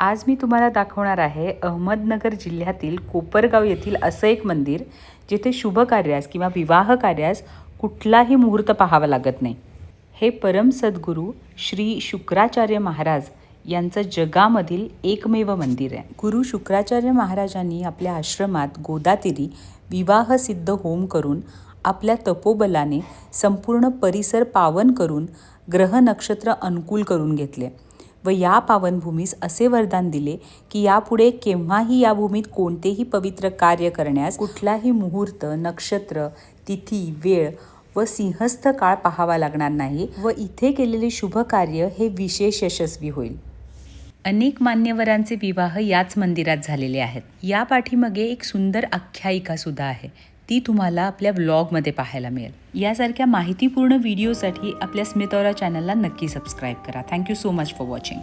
आज मी तुम्हाला दाखवणार आहे अहमदनगर जिल्ह्यातील कोपरगाव येथील असं एक मंदिर जिथे शुभ कार्यास किंवा विवाह कार्यास कुठलाही मुहूर्त पाहावा लागत नाही. हे परम सद्गुरू श्री शुक्राचार्य महाराज यांचं जगामधील एकमेव मंदिर आहे. गुरु शुक्राचार्य महाराजांनी आपल्या आश्रमात गोदातीरी विवाहसिद्ध होम करून आपल्या तपोबलाने संपूर्ण परिसर पावन करून ग्रह नक्षत्र अनुकूल करून घेतले. व या पावनभूमीस असे वरदान दिले की यापुढे केव्हाही या भूमीत कोणतेही पवित्र कार्य करण्यास कुठलाही मुहूर्त नक्षत्र तिथी वेळ व सिंहस्थ काळ पाहावा लागणार नाही व इथे केलेले शुभ कार्य हे विशेष यशस्वी होईल. अनेक मान्यवरांचे विवाह याच मंदिरात झालेले आहेत. या पाठीमागे एक सुंदर आख्यायिका सुद्धा आहे. ती तुम्हाला आपल्या व्लॉगमध्ये पाहायला मिळेल. यासारख्या माहितीपूर्ण व्हिडिओसाठी आपल्या स्मितौरा चॅनलला नक्की सबस्क्राईब करा. Thank you so much for watching